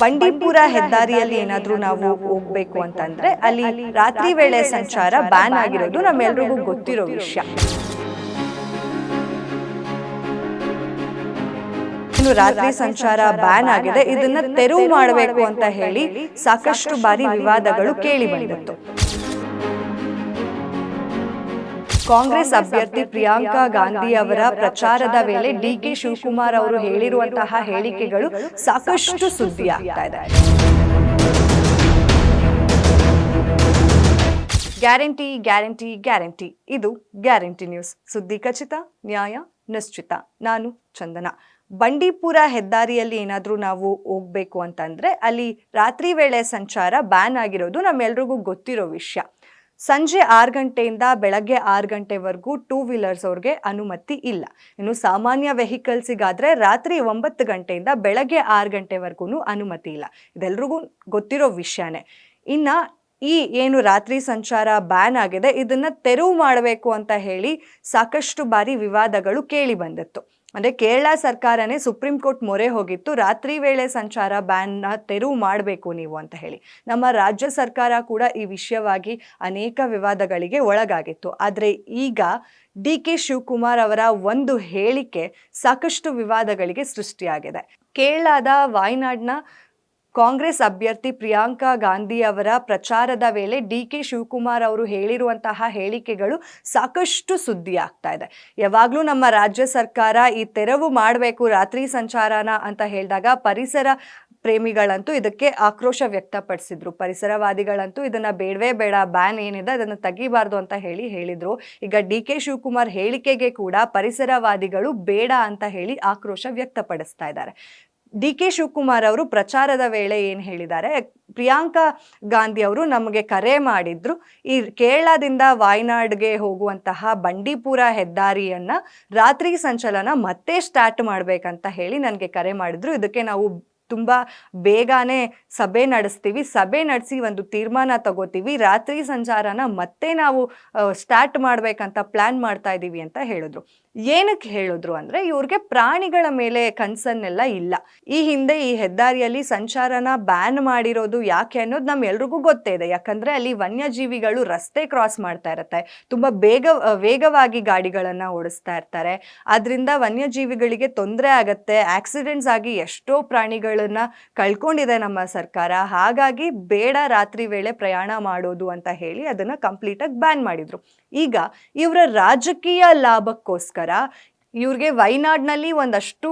ಬಂಡೀಪುರ ಹೆದ್ದಾರಿಯಲ್ಲಿ ಏನಾದರೂ ನಾವು ಹೋಗ್ಬೇಕು ಅಂತಂದ್ರೆ ಅಲ್ಲಿ ರಾತ್ರಿ ವೇಳೆ ಸಂಚಾರ ಬ್ಯಾನ್ ಆಗಿರೋದು ನಮ್ಮೆಲ್ರಿಗೂ ಗೊತ್ತಿರೋ ವಿಷಯ. ಇನ್ನು ರಾತ್ರಿ ಸಂಚಾರ ಬ್ಯಾನ್ ಆಗಿದೆ, ಇದನ್ನ ತೆರವು ಮಾಡಬೇಕು ಅಂತ ಹೇಳಿ ಸಾಕಷ್ಟು ಬಾರಿ ವಿವಾದಗಳು ಕೇಳಿ ಬಂದಿತ್ತು. ಕಾಂಗ್ರೆಸ್ ಅಭ್ಯರ್ಥಿ ಪ್ರಿಯಾಂಕಾ ಗಾಂಧಿ ಅವರ ಪ್ರಚಾರದ ವೇಳೆ ಡಿ ಕೆ ಶಿವಕುಮಾರ್ ಅವರು ಹೇಳಿರುವಂತಹ ಹೇಳಿಕೆಗಳು ಸಾಕಷ್ಟು ಸುದ್ದಿ ಆಗ್ತಾ ಇದೆ. Guarantee guarantee guarantee. ಇದು ಗ್ಯಾರಂಟಿ ನ್ಯೂಸ್. ಸುದ್ದಿ ಖಚಿತ ನ್ಯಾಯ ನಿಶ್ಚಿತ. ನಾನು ಚಂದನ. ಬಂಡೀಪುರ ಹೆದ್ದಾರಿಯಲ್ಲಿ ಏನಾದರೂ ನಾವು ಹೋಗ್ಬೇಕು ಅಂತಂದ್ರೆ ಅಲ್ಲಿ ರಾತ್ರಿ ವೇಳೆ ಸಂಚಾರ ಬ್ಯಾನ್ ಆಗಿರೋದು ನಮ್ಮೆಲ್ರಿಗೂ ಗೊತ್ತಿರೋ ವಿಷಯ. ಸಂಜೆ ಆರು ಗಂಟೆಯಿಂದ ಬೆಳಗ್ಗೆ ಆರು ಗಂಟೆವರೆಗೂ ಟೂ ವೀಲರ್ಸ್ ಅವ್ರಿಗೆ ಅನುಮತಿ ಇಲ್ಲ. ಇನ್ನು ಸಾಮಾನ್ಯ ವೆಹಿಕಲ್ಸಿಗಾದರೆ ರಾತ್ರಿ ಒಂಬತ್ತು ಗಂಟೆಯಿಂದ ಬೆಳಗ್ಗೆ ಆರು ಗಂಟೆವರೆಗೂ ಅನುಮತಿ ಇಲ್ಲ. ಇದೆಲ್ರಿಗೂ ಗೊತ್ತಿರೋ ವಿಷಯನೇ. ಇನ್ನು ಈ ಏನು ರಾತ್ರಿ ಸಂಚಾರ ಬ್ಯಾನ್ ಆಗಿದೆ, ಇದನ್ನು ತೆರವು ಮಾಡಬೇಕು ಅಂತ ಹೇಳಿ ಸಾಕಷ್ಟು ಬಾರಿ ವಿವಾದಗಳು ಕೇಳಿ ಬಂದಿತ್ತು. ಅಂದ್ರೆ ಕೇರಳ ಸರ್ಕಾರನೇ ಸುಪ್ರೀಂ ಕೋರ್ಟ್ ಮೊರೆ ಹೋಗಿತ್ತು. ರಾತ್ರಿ ವೇಳೆ ಸಂಚಾರ ಬ್ಯಾನ್ನ ತೆರವು ಮಾಡಬೇಕು ನೀವು ಅಂತ ಹೇಳಿ. ನಮ್ಮ ರಾಜ್ಯ ಸರ್ಕಾರ ಕೂಡ ಈ ವಿಷಯವಾಗಿ ಅನೇಕ ವಿವಾದಗಳಿಗೆ ಒಳಗಾಗಿತ್ತು. ಆದರೆ ಈಗ ಡಿ ಕೆ ಶಿವಕುಮಾರ್ ಅವರ ಒಂದು ಹೇಳಿಕೆ ಸಾಕಷ್ಟು ವಿವಾದಗಳಿಗೆ ಸೃಷ್ಟಿಯಾಗಿದೆ. ಕೇರಳದ ವಾಯ್ನಾಡ್ನ ಕಾಂಗ್ರೆಸ್ ಅಭ್ಯರ್ಥಿ ಪ್ರಿಯಾಂಕಾ ಗಾಂಧಿ ಅವರ ಪ್ರಚಾರದ ವೇಳೆ ಡಿ ಕೆ ಶಿವಕುಮಾರ್ ಅವರು ಹೇಳಿರುವಂತಹ ಹೇಳಿಕೆಗಳು ಸಾಕಷ್ಟು ಸುದ್ದಿ ಆಗ್ತಾ ಇದೆ. ಯಾವಾಗಲೂ ನಮ್ಮ ರಾಜ್ಯ ಸರ್ಕಾರ ಈ ತೆರವು ಮಾಡಬೇಕು, ರಾತ್ರಿ ಸಂಚಾರನ ಅಂತ ಹೇಳಿದಾಗ ಪರಿಸರ ಪ್ರೇಮಿಗಳಂತೂ ಇದಕ್ಕೆ ಆಕ್ರೋಶ ವ್ಯಕ್ತಪಡಿಸಿದ್ರು. ಪರಿಸರವಾದಿಗಳಂತೂ ಇದನ್ನ ಬೇಡವೇ ಬೇಡ, ಬ್ಯಾನ್ ಏನಿದೆ ಅದನ್ನು ತೆಗಿಬಾರ್ದು ಅಂತ ಹೇಳಿ ಹೇಳಿದ್ರು. ಈಗ ಡಿ ಕೆ ಶಿವಕುಮಾರ್ ಹೇಳಿಕೆಗೆ ಕೂಡ ಪರಿಸರವಾದಿಗಳು ಬೇಡ ಅಂತ ಹೇಳಿ ಆಕ್ರೋಶ ವ್ಯಕ್ತಪಡಿಸ್ತಾ ಇದ್ದಾರೆ. ಡಿ ಕೆ ಶಿವಕುಮಾರ್ ಅವರು ಪ್ರಚಾರದ ವೇಳೆ ಏನು ಹೇಳಿದ್ದಾರೆ, ಪ್ರಿಯಾಂಕಾ ಗಾಂಧಿ ಅವರು ನಮಗೆ ಕರೆ ಮಾಡಿದ್ರು, ಈ ಕೇರಳದಿಂದ ವಾಯ್ನಾಡ್ಗೆ ಹೋಗುವಂತಹ ಬಂಡೀಪುರ ಹೆದ್ದಾರಿಯನ್ನು ರಾತ್ರಿ ಸಂಚಲನ ಮತ್ತೆ ಸ್ಟಾರ್ಟ್ ಮಾಡಬೇಕಂತ ಹೇಳಿ ನನಗೆ ಕರೆ ಮಾಡಿದ್ರು. ಇದಕ್ಕೆ ನಾವು ತುಂಬ ಬೇಗನೆ ಸಭೆ ನಡೆಸ್ತೀವಿ. ಸಭೆ ನಡೆಸಿ ಒಂದು ತೀರ್ಮಾನ ತಗೋತೀವಿ. ರಾತ್ರಿ ಸಂಚಾರನ ಮತ್ತೆ ನಾವು ಸ್ಟಾರ್ಟ್ ಮಾಡಬೇಕಂತ ಪ್ಲಾನ್ ಮಾಡ್ತಾ ಇದ್ದೀವಿ ಅಂತ ಹೇಳಿದ್ರು. ಏನಕ್ಕೆ ಹೇಳಿದ್ರು ಅಂದರೆ ಇವ್ರಿಗೆ ಪ್ರಾಣಿಗಳ ಮೇಲೆ ಕನ್ಸನ್ನೆಲ್ಲ ಇಲ್ಲ. ಈ ಹಿಂದೆ ಈ ಹೆದ್ದಾರಿಯಲ್ಲಿ ಸಂಚಾರನ ಬ್ಯಾನ್ ಮಾಡಿರೋದು ಯಾಕೆ ಅನ್ನೋದು ನಮ್ಮೆಲ್ರಿಗೂ ಗೊತ್ತೇ ಇದೆ. ಯಾಕಂದರೆ ಅಲ್ಲಿ ವನ್ಯಜೀವಿಗಳು ರಸ್ತೆ ಕ್ರಾಸ್ ಮಾಡ್ತಾ ಇರುತ್ತೆ. ತುಂಬ ಬೇಗ ವೇಗವಾಗಿ ಗಾಡಿಗಳನ್ನು ಓಡಿಸ್ತಾ ಇರ್ತಾರೆ. ಅದರಿಂದ ವನ್ಯಜೀವಿಗಳಿಗೆ ತೊಂದರೆ ಆಗುತ್ತೆ. ಆಕ್ಸಿಡೆಂಟ್ಸ್ ಆಗಿ ಎಷ್ಟೋ ಪ್ರಾಣಿಗಳನ್ನ ಕಳ್ಕೊಂಡಿದೆ ನಮ್ಮ ಸರ್ಕಾರ. ಹಾಗಾಗಿ ಬೇಡ ರಾತ್ರಿ ವೇಳೆ ಪ್ರಯಾಣ ಮಾಡೋದು ಅಂತ ಹೇಳಿ ಅದನ್ನ ಕಂಪ್ಲೀಟ್ ಆಗಿ ಬ್ಯಾನ್ ಮಾಡಿದ್ರು. ಈಗ ಇವರ ರಾಜಕೀಯ ಲಾಭಕ್ಕೋಸ್ಕರ ಇವ್ರಿಗೆ ವೈನಾಡ್ನಲ್ಲಿ ಒಂದಷ್ಟು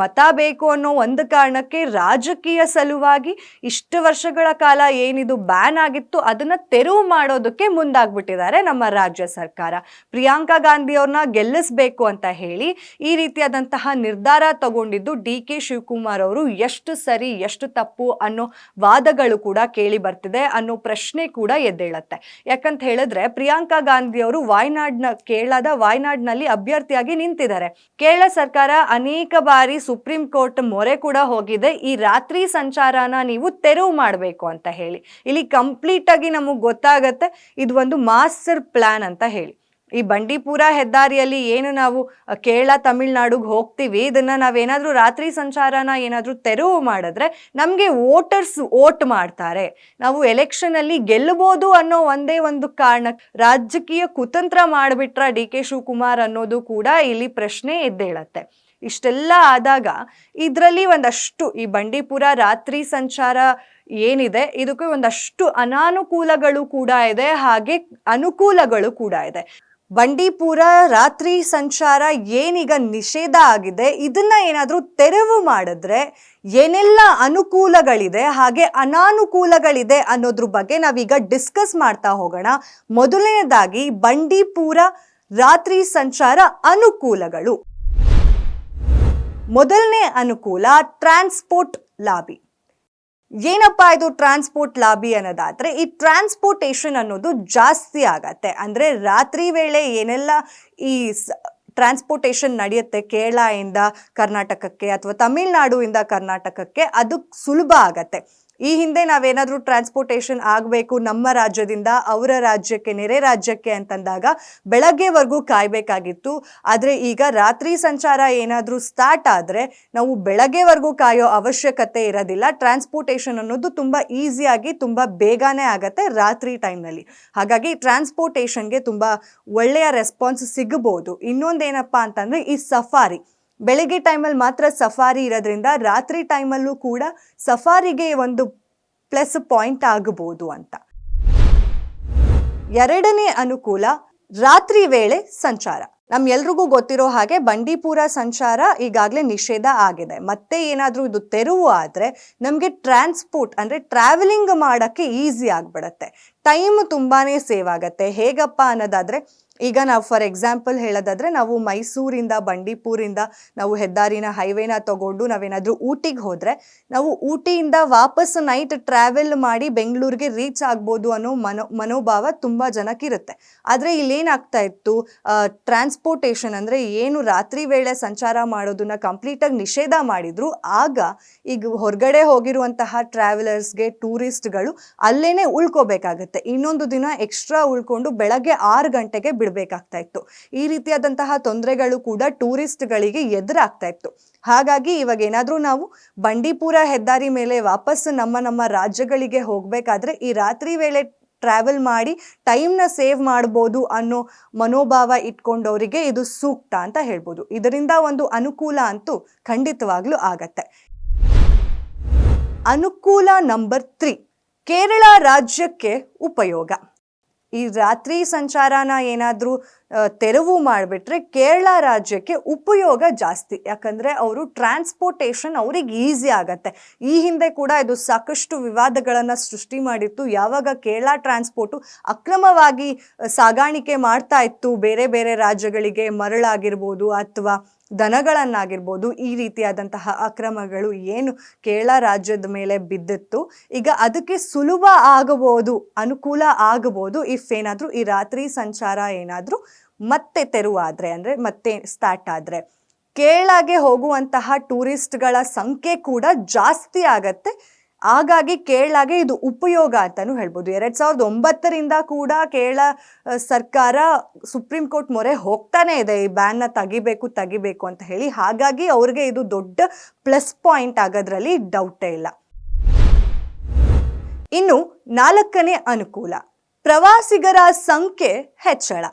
ಮತ ಬೇಕು ಅನ್ನೋ ಒಂದು ಕಾರಣಕ್ಕೆ ರಾಜಕೀಯ ಸಲುವಾಗಿ ಇಷ್ಟು ವರ್ಷಗಳ ಕಾಲ ಏನಿದು ಬ್ಯಾನ್ ಆಗಿತ್ತು, ಅದನ್ನ ತೆರವು ಮಾಡೋದಕ್ಕೆ ಮುಂದಾಗ್ಬಿಟ್ಟಿದ್ದಾರೆ ನಮ್ಮ ರಾಜ್ಯ ಸರ್ಕಾರ. ಪ್ರಿಯಾಂಕಾ ಗಾಂಧಿ ಅವ್ರನ್ನ ಗೆಲ್ಲಿಸ್ಬೇಕು ಅಂತ ಹೇಳಿ ಈ ರೀತಿಯಾದಂತಹ ನಿರ್ಧಾರ ತಗೊಂಡಿದ್ದು ಡಿ ಕೆ ಶಿವಕುಮಾರ್ ಅವರು. ಎಷ್ಟು ಸರಿ, ಎಷ್ಟು ತಪ್ಪು ಅನ್ನೋ ವಾದಗಳು ಕೂಡ ಕೇಳಿ ಬರ್ತಿದೆ ಅನ್ನೋ ಪ್ರಶ್ನೆ ಕೂಡ ಎದ್ದೇಳತ್ತೆ. ಯಾಕಂತ ಹೇಳಿದ್ರೆ ಪ್ರಿಯಾಂಕಾ ಗಾಂಧಿ ಅವರು ವಾಯ್ನಾಡ್ನ ಕೇರಳದ ವಾಯ್ನಾಡ್ನಲ್ಲಿ ಅಭ್ಯರ್ಥಿಯಾಗಿ ನಿಂತಿದ್ದಾರೆ. ಕೇರಳ ಸರ್ಕಾರ ಅನೇಕ ಬಾರಿ ಸುಪ್ರೀಂ ಕೋರ್ಟ್ ಮೊರೆ ಕೂಡ ಹೋಗಿದೆ. ಈ ರಾತ್ರಿ ಸಂಚಾರನ ನೀವು ತೆರವು ಮಾಡಬೇಕು ಅಂತ ಹೇಳಿ. ಇಲ್ಲಿ ಕಂಪ್ಲೀಟ್ ಆಗಿ ನಮಗೆ ಗೊತ್ತಾಗತ್ತೆ. ಇದು ಒಂದು ಮಾಸ್ಟರ್ ಪ್ಲಾನ್ ಅಂತ ಹೇಳಿ. ಈ ಬಂಡೀಪುರ ಹೆದ್ದಾರಿಯಲ್ಲಿ ಏನು ನಾವು ಕೇರಳ, ತಮಿಳ್ನಾಡುಗೆ ಹೋಗ್ತೀವಿ, ಇದನ್ನ ನಾವೇನಾದ್ರೂ ರಾತ್ರಿ ಸಂಚಾರನ ಏನಾದ್ರೂ ತೆರವು ಮಾಡಿದ್ರೆ ನಮಗೆ ವೋಟರ್ಸ್ ವೋಟ್ ಮಾಡ್ತಾರೆ. ನಾವು ಎಲೆಕ್ಷನ್ ಅಲ್ಲಿ ಗೆಲ್ಲಬಹುದು ಅನ್ನೋ ಒಂದೇ ಒಂದು ಕಾರಣ. ರಾಜಕೀಯ ಕುತಂತ್ರ ಮಾಡಿಬಿಟ್ರ ಡಿ ಕೆ ಶಿವಕುಮಾರ್ ಅನ್ನೋದು ಕೂಡ ಇಲ್ಲಿ ಪ್ರಶ್ನೆ ಎದ್ದೇಳತ್ತೆ. ಇಷ್ಟೆಲ್ಲ ಆದಾಗ ಇದರಲ್ಲಿ ಒಂದಷ್ಟು ಈ ಬಂಡೀಪುರ ರಾತ್ರಿ ಸಂಚಾರ ಏನಿದೆ, ಇದಕ್ಕೆ ಒಂದಷ್ಟು ಅನಾನುಕೂಲಗಳು ಕೂಡ ಇದೆ, ಹಾಗೆ ಅನುಕೂಲಗಳು ಕೂಡ ಇದೆ. ಬಂಡೀಪುರ ರಾತ್ರಿ ಸಂಚಾರ ಏನೀಗ ನಿಷೇಧ ಆಗಿದೆ, ಇದನ್ನ ಏನಾದರೂ ತೆರವು ಮಾಡಿದ್ರೆ ಏನೆಲ್ಲ ಅನುಕೂಲಗಳಿದೆ, ಹಾಗೆ ಅನಾನುಕೂಲಗಳಿದೆ ಅನ್ನೋದ್ರ ಬಗ್ಗೆ ನಾವೀಗ ಡಿಸ್ಕಸ್ ಮಾಡ್ತಾ ಹೋಗೋಣ. ಮೊದಲನೇದಾಗಿ ಬಂಡೀಪುರ ರಾತ್ರಿ ಸಂಚಾರ ಅನುಕೂಲಗಳು. ಮೊದಲನೇ ಅನುಕೂಲ ಟ್ರಾನ್ಸ್ಪೋರ್ಟ್ ಲಾಬಿ. ಏನಪ್ಪಾ ಇದು ಟ್ರಾನ್ಸ್ಪೋರ್ಟ್ ಲಾಬಿ ಅನ್ನೋದಾದ್ರೆ ಈ ಟ್ರಾನ್ಸ್ಪೋರ್ಟೇಷನ್ ಅನ್ನೋದು ಜಾಸ್ತಿ ಆಗತ್ತೆ. ಅಂದ್ರೆ ರಾತ್ರಿ ವೇಳೆ ಏನೆಲ್ಲ ಈ ಟ್ರಾನ್ಸ್ಪೋರ್ಟೇಷನ್ ನಡೆಯುತ್ತೆ ಕೇರಳ ಇಂದ ಕರ್ನಾಟಕಕ್ಕೆ ಅಥವಾ ತಮಿಳ್ನಾಡು ಇಂದ ಕರ್ನಾಟಕಕ್ಕೆ, ಅದು ಸುಲಭ ಆಗತ್ತೆ. ಈ ಹಿಂದೆ ನಾವೇನಾದರೂ ಟ್ರಾನ್ಸ್ಪೋರ್ಟೇಷನ್ ಆಗಬೇಕು ನಮ್ಮ ರಾಜ್ಯದಿಂದ ಅವರ ರಾಜ್ಯಕ್ಕೆ, ನೆರೆ ರಾಜ್ಯಕ್ಕೆ ಅಂತಂದಾಗ ಬೆಳಗ್ಗೆವರೆಗೂ ಕಾಯಬೇಕಾಗಿತ್ತು. ಆದರೆ ಈಗ ರಾತ್ರಿ ಸಂಚಾರ ಏನಾದರೂ ಸ್ಟಾರ್ಟ್ ಆದರೆ ನಾವು ಬೆಳಗ್ಗೆವರೆಗೂ ಕಾಯೋ ಅವಶ್ಯಕತೆ ಇರೋದಿಲ್ಲ. ಟ್ರಾನ್ಸ್ಪೋರ್ಟೇಷನ್ ಅನ್ನೋದು ತುಂಬ ಈಸಿಯಾಗಿ ತುಂಬ ಬೇಗನೆ ಆಗತ್ತೆ ರಾತ್ರಿ ಟೈಮ್ನಲ್ಲಿ ಹಾಗಾಗಿ ಟ್ರಾನ್ಸ್ಪೋರ್ಟೇಷನ್ಗೆ ತುಂಬ ಒಳ್ಳೆಯ ರೆಸ್ಪಾನ್ಸ್ ಸಿಗಬಹುದು ಇನ್ನೊಂದೇನಪ್ಪ ಅಂತಂದರೆ ಈ ಸಫಾರಿ ಬೆಳಿಗ್ಗೆ ಟೈಮಲ್ಲಿ ಮಾತ್ರ ಸಫಾರಿ ಇರೋದ್ರಿಂದ ರಾತ್ರಿ ಟೈಮಲ್ಲೂ ಕೂಡ ಸಫಾರಿಗೆ ಒಂದು ಪ್ಲಸ್ ಪಾಯಿಂಟ್ ಆಗಬಹುದು ಅಂತ. ಎರಡನೇ ಅನುಕೂಲ ರಾತ್ರಿ ವೇಳೆ ಸಂಚಾರ. ನಮ್ಗೆಲ್ರಿಗೂ ಗೊತ್ತಿರೋ ಹಾಗೆ ಬಂಡೀಪುರ ಸಂಚಾರ ಈಗಾಗಲೇ ನಿಷೇಧ ಆಗಿದೆ. ಮತ್ತೆ ಏನಾದರೂ ಇದು ತೆರವು ಆದರೆ ನಮಗೆ ಟ್ರಾನ್ಸ್ಪೋರ್ಟ್ ಅಂದರೆ ಟ್ರಾವೆಲಿಂಗ್ ಮಾಡೋಕ್ಕೆ ಈಸಿ ಆಗಿಬಿಡತ್ತೆ. ಟೈಮ್ ತುಂಬಾ ಸೇವ್ ಆಗುತ್ತೆ. ಹೇಗಪ್ಪ ಅನ್ನೋದಾದರೆ ಈಗ ನಾವು ಫಾರ್ ಎಕ್ಸಾಂಪಲ್ ಹೇಳೋದಾದ್ರೆ ನಾವು ಮೈಸೂರಿಂದ ಬಂಡೀಪುರಿಂದ ನಾವು ಹೆದ್ದಾರಿನ ಹೈವೇನ ತಗೊಂಡು ನಾವೇನಾದರೂ ಊಟಿಗೆ ಹೋದರೆ ನಾವು ಊಟಿಯಿಂದ ವಾಪಸ್ ನೈಟ್ ಟ್ರಾವೆಲ್ ಮಾಡಿ ಬೆಂಗಳೂರಿಗೆ ರೀಚ್ ಆಗ್ಬೋದು ಅನ್ನೋ ಮನೋ, ಮನೋಭಾವ ತುಂಬ ಜನಕ್ಕಿರುತ್ತೆ ಆದರೆ ಇಲ್ಲೇನಾಗ್ತಾ ಇತ್ತು ಟ್ರಾನ್ಸ್ಪೋರ್ಟೇಷನ್ ಅಂದರೆ ಏನು ರಾತ್ರಿ ವೇಳೆ ಸಂಚಾರ ಮಾಡೋದನ್ನ ಕಂಪ್ಲೀಟಾಗಿ ನಿಷೇಧ ಮಾಡಿದ್ರು, ಆಗ ಈಗ ಹೊರಗಡೆ ಹೋಗಿರುವಂತಹ ಟ್ರಾವೆಲರ್ಸ್ಗೆ ಟೂರಿಸ್ಟ್ಗಳು ಅಲ್ಲೇನೆ ಉಳ್ಕೋಬೇಕಾಗತ್ತೆ. ಇನ್ನೊಂದು ದಿನ ಎಕ್ಸ್ಟ್ರಾ ಉಳ್ಕೊಂಡು ಬೆಳಗ್ಗೆ ಆರು ಗಂಟೆಗೆ ಬಿಡಬೇಕಾಗ್ತಾ ಇತ್ತು. ಈ ರೀತಿಯಾದಂತಹ ತೊಂದರೆಗಳು ಕೂಡ ಟೂರಿಸ್ಟ್ಗಳಿಗೆ ಎದುರಾಗ್ತಾ ಇತ್ತು. ಹಾಗಾಗಿ ಇವಾಗ ಏನಾದರೂ ನಾವು ಬಂಡೀಪುರ ಹೆದ್ದಾರಿ ಮೇಲೆ ವಾಪಸ್ ನಮ್ಮ ನಮ್ಮ ರಾಜ್ಯಗಳಿಗೆ ಹೋಗಬೇಕಾದ್ರೆ ಈ ರಾತ್ರಿ ವೇಳೆ ಟ್ರಾವೆಲ್ ಮಾಡಿ ಟೈಮ್ನ ಸೇವ್ ಮಾಡ್ಬೋದು ಅನ್ನೋ ಮನೋಭಾವ ಇಟ್ಕೊಂಡವರಿಗೆ ಇದು ಸೂಕ್ತ ಅಂತ ಹೇಳ್ಬೋದು. ಇದರಿಂದ ಒಂದು ಅನುಕೂಲ ಅಂತೂ ಖಂಡಿತವಾಗ್ಲೂ ಆಗತ್ತೆ. ಅನುಕೂಲ ನಂಬರ್ ತ್ರೀ ಕೇರಳ ರಾಜ್ಯಕ್ಕೆ ಉಪಯೋಗ. ಈ ರಾತ್ರಿ ಸಂಚಾರನ ಏನಾದರೂ ತೆರವು ಮಾಡಿಬಿಟ್ರೆ ಕೇರಳ ರಾಜ್ಯಕ್ಕೆ ಉಪಯೋಗ ಜಾಸ್ತಿ. ಯಾಕಂದರೆ ಅವರು ಟ್ರಾನ್ಸ್ಪೋರ್ಟೇಷನ್ ಅವ್ರಿಗೆ ಈಸಿ ಆಗತ್ತೆ. ಈ ಹಿಂದೆ ಕೂಡ ಇದು ಸಾಕಷ್ಟು ವಿವಾದಗಳನ್ನು ಸೃಷ್ಟಿ ಮಾಡಿತ್ತು. ಯಾವಾಗ ಕೇರಳ ಟ್ರಾನ್ಸ್ಪೋರ್ಟು ಅಕ್ರಮವಾಗಿ ಸಾಗಾಣಿಕೆ ಮಾಡ್ತಾ ಇತ್ತು. ಬೇರೆ ಬೇರೆ ರಾಜ್ಯಗಳಿಗೆ ಮರಳಾಗಿರ್ಬೋದು ಅಥವಾ ದನಗಳನ್ನಾಗಿರ್ಬೋದು ಈ ರೀತಿಯಾದಂತಹ ಅಕ್ರಮಗಳು ಏನು ಕೇರಳ ರಾಜ್ಯದ ಮೇಲೆ ಬಿದ್ದಿತ್ತು. ಈಗ ಅದಕ್ಕೆ ಸುಲಭ ಆಗಬಹುದು, ಅನುಕೂಲ ಆಗಬಹುದು. ಇಫ್ ಏನಾದರೂ ಈ ರಾತ್ರಿ ಸಂಚಾರ ಏನಾದರೂ ಮತ್ತೆ ತೆರುವಾದರೆ ಅಂದರೆ ಮತ್ತೆ ಸ್ಟಾರ್ಟ್ ಆದರೆ. ಕೇಳಾಗೆ ಹೋಗುವಂತಹ ಟೂರಿಸ್ಟ್ಗಳ ಸಂಖ್ಯೆ ಕೂಡ ಜಾಸ್ತಿ ಆಗತ್ತೆ. ಹಾಗಾಗಿ ಕೇರಳಗೆ ಇದು ಉಪಯೋಗ ಅಂತಲೂ ಹೇಳ್ಬೋದು. ಎರಡು ಸಾವಿರದ ಒಂಬತ್ತರಿಂದ ಕೂಡ ಕೇರಳ ಸರ್ಕಾರ ಸುಪ್ರೀಂ ಕೋರ್ಟ್ ಮೊರೆ ಹೋಗ್ತಾನೆ ಇದೆ. ಈ ಬ್ಯಾನ್ನ ತೆಗಿಬೇಕು ತೆಗಿಬೇಕು ಅಂತ ಹೇಳಿ. ಹಾಗಾಗಿ ಅವ್ರಿಗೆ ಇದು ದೊಡ್ಡ ಪ್ಲಸ್ ಪಾಯಿಂಟ್ ಆಗೋದ್ರಲ್ಲಿ ಡೌಟೇ ಇಲ್ಲ. ಇನ್ನು ನಾಲ್ಕನೇ ಅನುಕೂಲ. ಪ್ರವಾಸಿಗರ ಸಂಖ್ಯೆ ಹೆಚ್ಚಳ.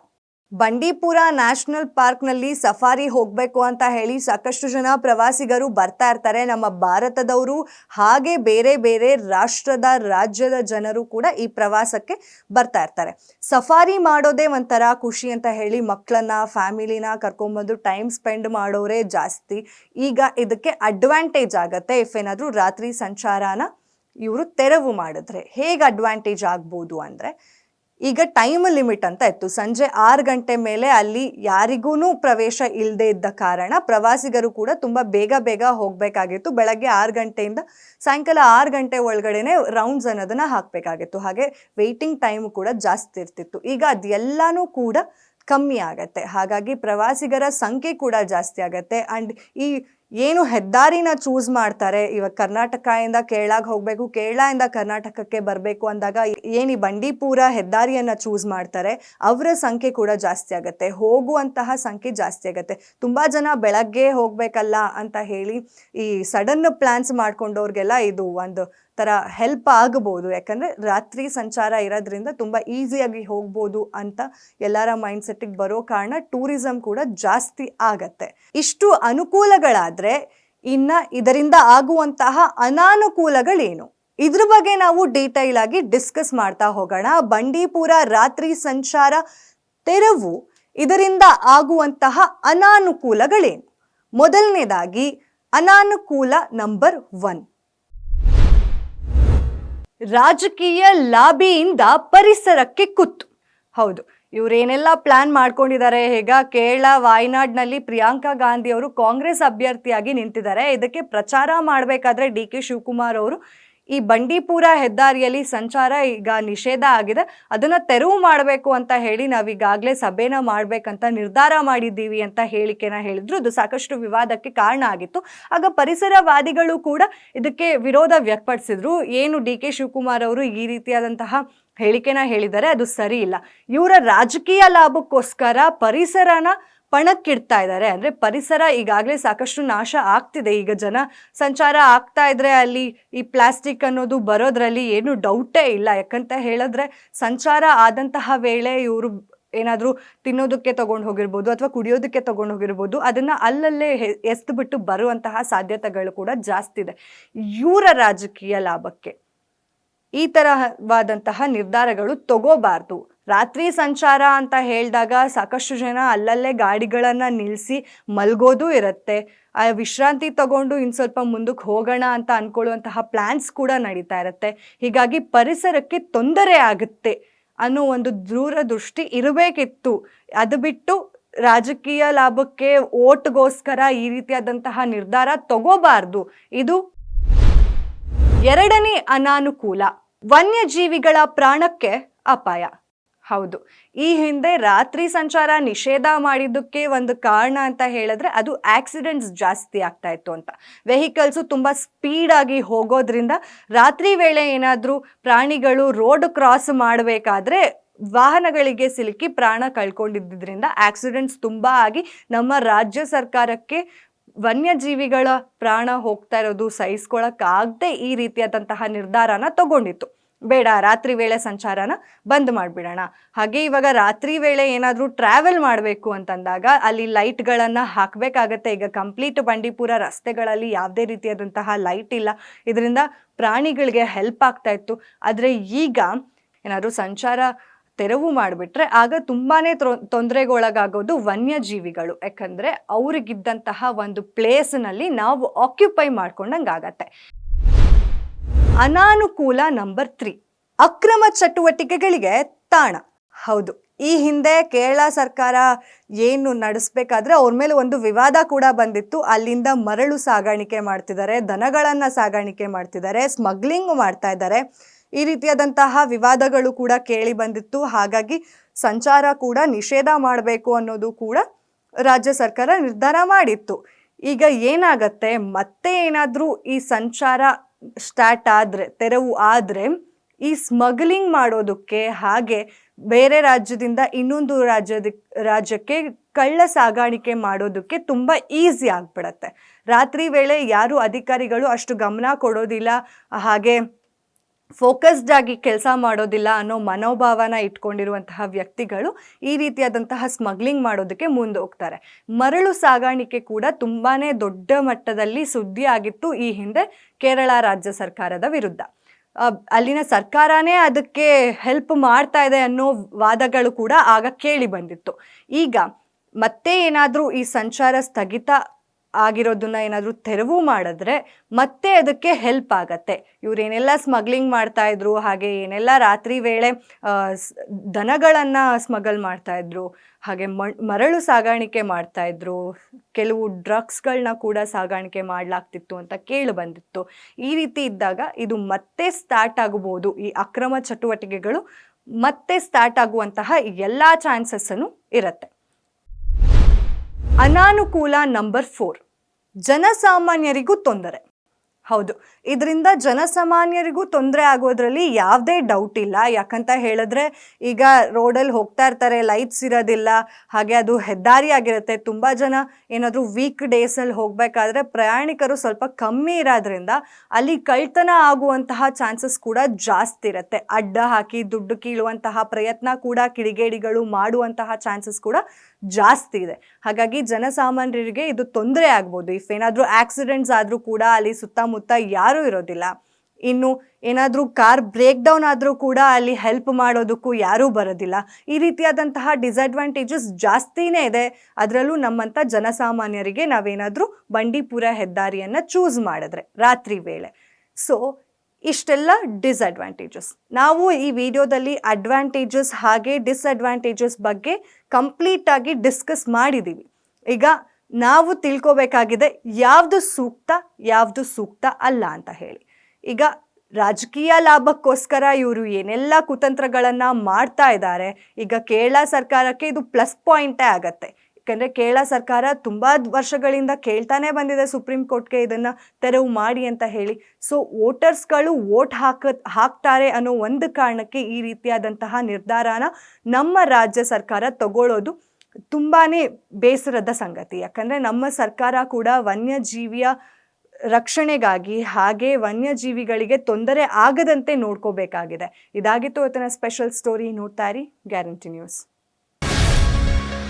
ಬಂಡೀಪುರ ನ್ಯಾಷನಲ್ ಪಾರ್ಕ್ನಲ್ಲಿ ಸಫಾರಿ ಹೋಗಬೇಕು ಅಂತ ಹೇಳಿ ಸಾಕಷ್ಟು ಜನ ಪ್ರವಾಸಿಗರು ಬರ್ತಾ ಇರ್ತಾರೆ. ನಮ್ಮ ಭಾರತದವರು ಹಾಗೆ ಬೇರೆ ಬೇರೆ ರಾಷ್ಟ್ರದ ರಾಜ್ಯದ ಜನರು ಕೂಡ ಈ ಪ್ರವಾಸಕ್ಕೆ ಬರ್ತಾ ಇರ್ತಾರೆ. ಸಫಾರಿ ಮಾಡೋದೇ ಒಂಥರ ಖುಷಿ ಅಂತ ಹೇಳಿ ಮಕ್ಕಳನ್ನ, ಫ್ಯಾಮಿಲಿನ ಕರ್ಕೊಂಬಂದು ಟೈಮ್ ಸ್ಪೆಂಡ್ ಮಾಡೋರೇ ಜಾಸ್ತಿ. ಈಗ ಇದಕ್ಕೆ ಅಡ್ವಾಂಟೇಜ್ ಆಗತ್ತೆ. ಇಫ್ ಏನಾದರೂ ರಾತ್ರಿ ಸಂಚಾರನ ಇವರು ತೆರವು ಮಾಡಿದ್ರೆ ಹೇಗೆ ಅಡ್ವಾಂಟೇಜ್ ಆಗ್ಬೋದು ಅಂದರೆ ಈಗ ಟೈಮ್ ಲಿಮಿಟ್ ಅಂತ ಇತ್ತು. ಸಂಜೆ ಆರು ಗಂಟೆ ಮೇಲೆ ಅಲ್ಲಿ ಯಾರಿಗೂ ಪ್ರವೇಶ ಇಲ್ಲದೆ ಇದ್ದ ಕಾರಣ ಪ್ರವಾಸಿಗರು ಕೂಡ ತುಂಬ ಬೇಗ ಬೇಗ ಹೋಗಬೇಕಾಗಿತ್ತು. ಬೆಳಗ್ಗೆ ಆರು ಗಂಟೆಯಿಂದ ಸಾಯಂಕಾಲ ಆರು ಗಂಟೆ ಒಳಗಡೆನೆ ರೌಂಡ್ಸ್ ಅನ್ನೋದನ್ನ ಹಾಕಬೇಕಾಗಿತ್ತು. ಹಾಗೆ ವೆಯ್ಟಿಂಗ್ ಟೈಮ್ ಕೂಡ ಜಾಸ್ತಿ ಇರ್ತಿತ್ತು. ಈಗ ಅದೆಲ್ಲನೂ ಕೂಡ ಕಮ್ಮಿ ಆಗತ್ತೆ. ಹಾಗಾಗಿ ಪ್ರವಾಸಿಗರ ಸಂಖ್ಯೆ ಕೂಡ ಜಾಸ್ತಿ ಆಗತ್ತೆ. ಆ್ಯಂಡ್ ಈ ಏನು ಹೆದ್ದಾರಿನ ಚೂಸ್ ಮಾಡ್ತಾರೆ? ಇವಾಗ ಕರ್ನಾಟಕದಿಂದ ಕೇರಳಗೆ ಹೋಗಬೇಕು, ಕೇರಳದಿಂದ ಕರ್ನಾಟಕಕ್ಕೆ ಬರಬೇಕು ಅಂದಾಗ ಏನು ಈ ಬಂಡೀಪುರ ಹೆದ್ದಾರಿಯನ್ನು ಚೂಸ್ ಮಾಡ್ತಾರೆ? ಅವರ ಸಂಖ್ಯೆ ಕೂಡ ಜಾಸ್ತಿ ಆಗುತ್ತೆ. ಹೋಗುವಂತಹ ಸಂಖ್ಯೆ ಜಾಸ್ತಿ ಆಗುತ್ತೆ. ತುಂಬ ಜನ ಬೆಳಗ್ಗೆ ಹೋಗಬೇಕಲ್ಲ ಅಂತ ಹೇಳಿ ಈ ಸಡನ್ ಪ್ಲ್ಯಾನ್ಸ್ ಮಾಡ್ಕೊಂಡವ್ರಿಗೆಲ್ಲ ಇದು ಒಂದು ಥರ ಹೆಲ್ಪ್ ಆಗಬಹುದು ಯಾಕಂದರೆ ರಾತ್ರಿ ಸಂಚಾರ ಇರೋದ್ರಿಂದ ತುಂಬ ಈಸಿಯಾಗಿ ಹೋಗ್ಬೋದು ಅಂತ ಎಲ್ಲರ ಮೈಂಡ್ಸೆಟ್ಟಿಗೆ ಬರೋ ಕಾರಣ ಟೂರಿಸಂ ಕೂಡ ಜಾಸ್ತಿ ಆಗತ್ತೆ. ಇಷ್ಟು ಅನುಕೂಲಗಳಾದರೆ ಇನ್ನು ಇದರಿಂದ ಆಗುವಂತಹ ಅನಾನುಕೂಲಗಳೇನು? ಇದ್ರ ಬಗ್ಗೆ ನಾವು ಡೀಟೈಲ್ ಆಗಿ ಡಿಸ್ಕಸ್ ಮಾಡ್ತಾ ಹೋಗೋಣ. ಬಂಡೀಪುರ ರಾತ್ರಿ ಸಂಚಾರ ತೆರವು ಇದರಿಂದ ಆಗುವಂತಹ ಅನಾನುಕೂಲಗಳೇನು? ಮೊದಲನೇದಾಗಿ ಅನಾನುಕೂಲ ನಂಬರ್ ಒನ್ ರಾಜಕೀಯ ಲಾಬಿಯಿಂದ ಪರಿಸರಕ್ಕೆ ಕುತ್ತು. ಹೌದು, ಇವರೇನೆಲ್ಲ ಪ್ಲಾನ್ ಮಾಡ್ಕೊಂಡಿದ್ದಾರೆ? ಈಗ ಕೇರಳ, ವಾಯ್ನಾಡ್ನಲ್ಲಿ ಪ್ರಿಯಾಂಕಾ ಗಾಂಧಿ ಅವರು ಕಾಂಗ್ರೆಸ್ ಅಭ್ಯರ್ಥಿಯಾಗಿ ನಿಂತಿದ್ದಾರೆ. ಇದಕ್ಕೆ ಪ್ರಚಾರ ಮಾಡಬೇಕಾದ್ರೆ ಡಿ ಕೆ ಶಿವಕುಮಾರ್ ಅವರು ಈ ಬಂಡೀಪುರ ಹೆದ್ದಾರಿಯಲ್ಲಿ ಸಂಚಾರ ಈಗ ನಿಷೇಧ ಆಗಿದೆ. ಅದನ್ನ ತೆರವು ಮಾಡಬೇಕು ಅಂತ ಹೇಳಿ ನಾವೀಗಾಗಲೇ ಸಭೆನ ಮಾಡ್ಬೇಕಂತ ನಿರ್ಧಾರ ಮಾಡಿದ್ದೀವಿ ಅಂತ ಹೇಳಿಕೆನ ಹೇಳಿದ್ರು. ಅದು ಸಾಕಷ್ಟು ವಿವಾದಕ್ಕೆ ಕಾರಣ ಆಗಿತ್ತು. ಆಗ ಪರಿಸರವಾದಿಗಳು ಕೂಡ ಇದಕ್ಕೆ ವಿರೋಧ ವ್ಯಕ್ತಪಡಿಸಿದ್ರು. ಏನು ಡಿ ಕೆ ಶಿವಕುಮಾರ್ ಅವರು ಈ ರೀತಿಯಾದಂತಹ ಹೇಳಿಕೆನ ಹೇಳಿದ್ದಾರೆ. ಅದು ಸರಿ ಇಲ್ಲ. ಇವರ ರಾಜಕೀಯ ಲಾಭಕ್ಕೋಸ್ಕರ ಪರಿಸರನ ಪಣಕ್ಕಿಡ್ತಾ ಇದ್ದಾರೆ. ಅಂದರೆ ಪರಿಸರ ಈಗಾಗಲೇ ಸಾಕಷ್ಟು ನಾಶ ಆಗ್ತಿದೆ. ಈಗ ಜನ ಸಂಚಾರ ಆಗ್ತಾ ಇದ್ರೆ ಅಲ್ಲಿ ಈ ಪ್ಲಾಸ್ಟಿಕ್ ಅನ್ನೋದು ಬರೋದ್ರಲ್ಲಿ ಏನು ಡೌಟೇ ಇಲ್ಲ. ಯಾಕಂತ ಹೇಳಿದ್ರೆ ಸಂಚಾರ ಆದಂತಹ ವೇಳೆ ಇವರು ಏನಾದರೂ ತಿನ್ನೋದಕ್ಕೆ ತಗೊಂಡು ಹೋಗಿರ್ಬೋದು ಅಥವಾ ಕುಡಿಯೋದಕ್ಕೆ ತಗೊಂಡು ಹೋಗಿರ್ಬೋದು, ಅದನ್ನು ಅಲ್ಲಲ್ಲೇ ಎಸ್ದು ಬಿಟ್ಟು ಬರುವಂತಹ ಸಾಧ್ಯತೆಗಳು ಕೂಡ ಜಾಸ್ತಿ ಇದೆ. ಇವರ ರಾಜಕೀಯ ಲಾಭಕ್ಕೆ ಈ ತರಹವಾದಂತಹ ನಿರ್ಧಾರಗಳು ತಗೋಬಾರ್ದು. ರಾತ್ರಿ ಸಂಚಾರ ಅಂತ ಹೇಳಿದಾಗ ಸಾಕಷ್ಟು ಜನ ಅಲ್ಲಲ್ಲೇ ಗಾಡಿಗಳನ್ನು ನಿಲ್ಲಿಸಿ ಮಲ್ಗೋದು ಇರುತ್ತೆ. ಆ ವಿಶ್ರಾಂತಿ ತಗೊಂಡು ಇನ್ನು ಸ್ವಲ್ಪ ಮುಂದಕ್ಕೆ ಹೋಗೋಣ ಅಂತ ಅಂದ್ಕೊಳ್ಳುವಂತಹ ಪ್ಲ್ಯಾನ್ಸ್ ಕೂಡ ನಡೀತಾ ಇರುತ್ತೆ. ಹೀಗಾಗಿ ಪರಿಸರಕ್ಕೆ ತೊಂದರೆ ಆಗುತ್ತೆ ಅನ್ನೋ ಒಂದು ದೂರದೃಷ್ಟಿ ಇರಬೇಕಿತ್ತು. ಅದು ಬಿಟ್ಟು ರಾಜಕೀಯ ಲಾಭಕ್ಕೆ ಓಟ್ಗೋಸ್ಕರ ಈ ರೀತಿಯಾದಂತಹ ನಿರ್ಧಾರ ತಗೋಬಾರ್ದು. ಇದು ಎರಡನೇ ಅನಾನುಕೂಲ. ವನ್ಯಜೀವಿಗಳ ಪ್ರಾಣಕ್ಕೆ ಅಪಾಯ. ಹೌದು. ಈ ಹಿಂದೆ ರಾತ್ರಿ ಸಂಚಾರ ನಿಷೇಧ ಮಾಡಿದ್ದಕ್ಕೆ ಒಂದು ಕಾರಣ ಅಂತ ಹೇಳಿದ್ರೆ ಅದು ಆಕ್ಸಿಡೆಂಟ್ಸ್ ಜಾಸ್ತಿ ಆಗ್ತಾ ಇತ್ತು ಅಂತ. ವೆಹಿಕಲ್ಸು ತುಂಬ ಸ್ಪೀಡಾಗಿ ಹೋಗೋದ್ರಿಂದ ರಾತ್ರಿ ವೇಳೆ ಏನಾದರೂ ಪ್ರಾಣಿಗಳು ರೋಡ್ ಕ್ರಾಸ್ ಮಾಡಬೇಕಾದ್ರೆ ವಾಹನಗಳಿಗೆ ಸಿಲುಕಿ ಪ್ರಾಣ ಕಳ್ಕೊಂಡಿದ್ದರಿಂದ ಆಕ್ಸಿಡೆಂಟ್ಸ್ ತುಂಬ ಆಗಿ ನಮ್ಮ ರಾಜ್ಯ ಸರ್ಕಾರಕ್ಕೆ ವನ್ಯಜೀವಿಗಳ ಪ್ರಾಣ ಹೋಗ್ತಾ ಇರೋದು ಸಹಿಸ್ಕೊಳಕ್ಕಾಗದೆ ಈ ರೀತಿಯಾದಂತಹ ನಿರ್ಧಾರನ ತಗೊಂಡಿತ್ತು. ಬೇಡ, ರಾತ್ರಿ ವೇಳೆ ಸಂಚಾರನ ಬಂದ್ ಮಾಡಿಬಿಡೋಣ. ಹಾಗೆ ಇವಾಗ ರಾತ್ರಿ ವೇಳೆ ಏನಾದರೂ ಟ್ರಾವೆಲ್ ಮಾಡಬೇಕು ಅಂತಂದಾಗ ಅಲ್ಲಿ ಲೈಟ್ಗಳನ್ನು ಹಾಕಬೇಕಾಗತ್ತೆ. ಈಗ ಕಂಪ್ಲೀಟ್ ಬಂಡೀಪುರ ರಸ್ತೆಗಳಲ್ಲಿ ಯಾವುದೇ ರೀತಿಯಾದಂತಹ ಲೈಟ್ ಇಲ್ಲ. ಇದರಿಂದ ಪ್ರಾಣಿಗಳಿಗೆ ಹೆಲ್ಪ್ ಆಗ್ತಾ ಇತ್ತು. ಆದರೆ ಈಗ ಏನಾದರೂ ಸಂಚಾರ ತೆರವು ಮಾಡಿಬಿಟ್ರೆ ಆಗ ತುಂಬಾ ತೊಂದರೆಗೊಳಗಾಗೋದು ವನ್ಯಜೀವಿಗಳು. ಯಾಕಂದರೆ ಅವ್ರಿಗಿದ್ದಂತಹ ಒಂದು ಪ್ಲೇಸ್ನಲ್ಲಿ ನಾವು ಆಕ್ಯುಪೈ ಮಾಡ್ಕೊಂಡಂಗೆ ಆಗತ್ತೆ ಅನಾನುಕೂಲ ನಂಬರ್ ತ್ರೀ. ಅಕ್ರಮ ಚಟುವಟಿಕೆಗಳಿಗೆ ತಾಣ. ಹೌದು, ಈ ಹಿಂದೆ ಕೇರಳ ಸರ್ಕಾರ ಏನು ನಡೆಸಬೇಕಾದ್ರೆ ಅವ್ರ ಮೇಲೆ ಒಂದು ವಿವಾದ ಕೂಡ ಬಂದಿತ್ತು. ಅಲ್ಲಿಂದ ಮರಳು ಸಾಗಾಣಿಕೆ ಮಾಡ್ತಿದ್ದಾರೆ, ದನಗಳನ್ನು ಸಾಗಾಣಿಕೆ ಮಾಡ್ತಿದ್ದಾರೆ ಸ್ಮಗ್ಲಿಂಗ್ ಮಾಡ್ತಾ ಇದ್ದಾರೆ. ಈ ರೀತಿಯಾದಂತಹ ವಿವಾದಗಳು ಕೂಡ ಕೇಳಿ ಬಂದಿತ್ತು. ಹಾಗಾಗಿ ಸಂಚಾರ ಕೂಡ ನಿಷೇಧ ಮಾಡಬೇಕು ಅನ್ನೋದು ಕೂಡ ರಾಜ್ಯ ಸರ್ಕಾರ ನಿರ್ಧಾರ ಮಾಡಿತ್ತು. ಈಗ ಏನಾಗತ್ತೆ, ಮತ್ತೆ ಏನಾದರೂ ಈ ಸಂಚಾರ ಸ್ಟಾರ್ಟ್ ಆದರೆ, ತೆರವು ಆದರೆ ಈ ಸ್ಮಗ್ಲಿಂಗ್ ಮಾಡೋದಕ್ಕೆ ಹಾಗೆ ಬೇರೆ ರಾಜ್ಯದಿಂದ ಇನ್ನೊಂದು ರಾಜ್ಯದ, ರಾಜ್ಯಕ್ಕೆ ಕಳ್ಳ ಸಾಗಾಣಿಕೆ ಮಾಡೋದಕ್ಕೆ ತುಂಬ ಈಸಿ ಆಗ್ಬಿಡತ್ತೆ. ರಾತ್ರಿ ವೇಳೆ ಯಾರು ಅಧಿಕಾರಿಗಳು ಅಷ್ಟು ಗಮನ ಕೊಡೋದಿಲ್ಲ, ಹಾಗೆ ಫೋಕಸ್ಡ್ ಆಗಿ ಕೆಲಸ ಮಾಡೋದಿಲ್ಲ ಅನ್ನೋ ಮನೋಭಾವನ ಇಟ್ಕೊಂಡಿರುವಂತಹ ವ್ಯಕ್ತಿಗಳು ಈ ರೀತಿಯಾದಂತಹ ಸ್ಮಗ್ಲಿಂಗ್ ಮಾಡೋದಕ್ಕೆ ಮುಂದೆ ಹೋಗ್ತಾರೆ. ಮರಳು ಸಾಗಾಣಿಕೆ ಕೂಡ ತುಂಬಾ ದೊಡ್ಡ ಮಟ್ಟದಲ್ಲಿ ಸುದ್ದಿ ಆಗಿತ್ತು ಈ ಹಿಂದೆ. ಕೇರಳ ರಾಜ್ಯ ಸರ್ಕಾರದ ವಿರುದ್ಧ. ಅಲ್ಲಿನ ಸರ್ಕಾರನೇ ಅದಕ್ಕೆ ಹೆಲ್ಪ್ ಮಾಡ್ತಾ ಇದೆ ಅನ್ನೋ ವಾದಗಳು ಕೂಡ ಆಗ ಕೇಳಿ ಬಂದಿತ್ತು. ಈಗ ಮತ್ತೆ ಏನಾದರೂ ಈ ಸಂಚಾರ ಸ್ಥಗಿತ ಆಗಿರೋದನ್ನ ಏನಾದರೂ ತೆರವು ಮಾಡಿದ್ರೆ ಮತ್ತೆ ಅದಕ್ಕೆ ಹೆಲ್ಪ್ ಆಗತ್ತೆ. ಇವರೇನೆಲ್ಲ ಸ್ಮಗ್ಲಿಂಗ್ ಮಾಡ್ತಾ ಇದ್ರು, ಹಾಗೆ ಏನೆಲ್ಲ ರಾತ್ರಿ ವೇಳೆ ದನಗಳನ್ನು ಸ್ಮಗಲ್ ಮಾಡ್ತಾ ಇದ್ರು, ಹಾಗೆ ಮರಳು ಸಾಗಾಣಿಕೆ ಮಾಡ್ತಾ ಇದ್ರು, ಕೆಲವು ಡ್ರಗ್ಸ್ಗಳನ್ನ ಕೂಡ ಸಾಗಾಣಿಕೆ ಮಾಡಲಾಗ್ತಿತ್ತು ಅಂತ ಕೇಳಿ ಬಂದಿತ್ತು. ಈ ರೀತಿ ಇದ್ದಾಗ ಇದು ಮತ್ತೆ ಸ್ಟಾರ್ಟ್ ಆಗಬಹುದು. ಈ ಅಕ್ರಮ ಚಟುವಟಿಕೆಗಳು ಮತ್ತೆ ಸ್ಟಾರ್ಟ್ ಆಗುವಂತಹ ಎಲ್ಲ ಚಾನ್ಸಸ್ಸನ್ನು ಇರುತ್ತೆ. ಅನಾನುಕೂಲ ನಂಬರ್ ಫೋರ್ ಜನಸಾಮಾನ್ಯರಿಗೂ ತೊಂದರೆ. ಹೌದು, ಇದರಿಂದ ಜನಸಾಮಾನ್ಯರಿಗೂ ತೊಂದರೆ ಆಗೋದ್ರಲ್ಲಿ ಯಾವುದೇ ಡೌಟ್ ಇಲ್ಲ. ಯಾಕಂತ ಹೇಳಿದ್ರೆ, ಈಗ ರೋಡಲ್ಲಿ ಹೋಗ್ತಾ ಇರ್ತಾರೆ ಲೈಟ್ಸ್ ಇರೋದಿಲ್ಲ, ಹಾಗೆ ಅದು ಹೆದ್ದಾರಿ ಆಗಿರುತ್ತೆ. ತುಂಬ ಜನ ಏನಾದರೂ ವೀಕ್ ಡೇಸಲ್ಲಿ ಹೋಗಬೇಕಾದ್ರೆ ಪ್ರಯಾಣಿಕರು ಸ್ವಲ್ಪ ಕಮ್ಮಿ ಇರೋದ್ರಿಂದ ಅಲ್ಲಿ ಕಳ್ತನ ಆಗುವಂತಹ ಚಾನ್ಸಸ್ ಕೂಡ ಜಾಸ್ತಿ ಇರುತ್ತೆ. ಅಡ್ಡ ಹಾಕಿ ದುಡ್ಡು ಕೀಳುವಂತಹ ಪ್ರಯತ್ನ ಕೂಡ, ಕಿಡಿಗೇಡಿಗಳು ಮಾಡುವಂತಹ ಚಾನ್ಸಸ್ ಕೂಡ ಜಾಸ್ತಿ ಇದೆ. ಹಾಗಾಗಿ ಜನಸಾಮಾನ್ಯರಿಗೆ ಇದು ತೊಂದರೆ ಆಗ್ಬೋದು. ಇಫ್ ಏನಾದರೂ ಆಕ್ಸಿಡೆಂಟ್ಸ್ ಆದರೂ ಕೂಡ ಅಲ್ಲಿ ಸುತ್ತಮುತ್ತ ಯಾರೂ ಇರೋದಿಲ್ಲ. ಇನ್ನು ಏನಾದರೂ ಕಾರ್ ಬ್ರೇಕ್ ಡೌನ್ ಆದರೂ ಕೂಡ ಅಲ್ಲಿ ಹೆಲ್ಪ್ ಮಾಡೋದಕ್ಕೂ ಯಾರೂ ಬರೋದಿಲ್ಲ. ಈ ರೀತಿಯಾದಂತಹ ಡಿಸಡ್ವಾಂಟೇಜಸ್ ಜಾಸ್ತಿನೇ ಇದೆ. ಅದರಲ್ಲೂ ನಮ್ಮಂಥ ಜನಸಾಮಾನ್ಯರಿಗೆ ನಾವೇನಾದರೂ ಬಂಡೀಪುರ ಹೆದ್ದಾರಿಯನ್ನು ಚೂಸ್ ಮಾಡಿದ್ರೆ ರಾತ್ರಿ ವೇಳೆ. ಸೊ ಇಷ್ಟೆಲ್ಲ ಡಿಸ್ಅಡ್ವಾಂಟೇಜಸ್ ನಾವು ಈ ವಿಡಿಯೋದಲ್ಲಿ ಅಡ್ವಾಂಟೇಜಸ್ ಹಾಗೆ ಡಿಸ್ಅಡ್ವಾಂಟೇಜಸ್ ಬಗ್ಗೆ ಕಂಪ್ಲೀಟಾಗಿ ಡಿಸ್ಕಸ್ ಮಾಡಿದ್ದೀವಿ ಈಗ ನಾವು ತಿಳ್ಕೋಬೇಕಾಗಿದೆ ಯಾವುದು ಸೂಕ್ತ ಯಾವುದು ಸೂಕ್ತ ಅಲ್ಲ ಅಂತ ಹೇಳಿ. ಈಗ ರಾಜಕೀಯ ಲಾಭಕ್ಕೋಸ್ಕರ ಇವರು ಏನೆಲ್ಲ ಕುತಂತ್ರಗಳನ್ನು ಮಾಡ್ತಾ ಇದ್ದಾರೆ, ಈಗ ಕೇರಳ ಸರ್ಕಾರಕ್ಕೆ ಇದು ಪ್ಲಸ್ ಪಾಯಿಂಟೇ ಆಗತ್ತೆ. ಯಾಕಂದ್ರೆ ಕೇರಳ ಸರ್ಕಾರ ತುಂಬಾ ವರ್ಷಗಳಿಂದ ಕೇಳ್ತಾನೆ ಬಂದಿದೆ ಸುಪ್ರೀಂ ಕೋರ್ಟ್ಗೆ ಇದನ್ನ ತೆರವು ಮಾಡಿ ಅಂತ ಹೇಳಿ. ಸೊ ವೋಟರ್ಸ್ಗಳು ವೋಟ್ ಹಾಕ, ಹಾಕ್ತಾರೆ ಅನ್ನೋ ಒಂದು ಕಾರಣಕ್ಕೆ ಈ ರೀತಿಯಾದಂತಹ ನಿರ್ಧಾರನ ನಮ್ಮ ರಾಜ್ಯ ಸರ್ಕಾರ ತಗೊಳ್ಳೋದು ತುಂಬಾನೇ ಬೇಸರದ ಸಂಗತಿ. ಯಾಕಂದ್ರೆ ನಮ್ಮ ಸರ್ಕಾರ ಕೂಡ ವನ್ಯಜೀವಿಯ ರಕ್ಷಣೆಗಾಗಿ ಹಾಗೆ ವನ್ಯಜೀವಿಗಳಿಗೆ ತೊಂದರೆ ಆಗದಂತೆ ನೋಡ್ಕೋಬೇಕಾಗಿದೆ. ಇದಾಗಿತ್ತು ಇವತ್ತಿನ ಸ್ಪೆಷಲ್ ಸ್ಟೋರಿ ನೋಡ್ತಾ ಇರಿ. Guarantee news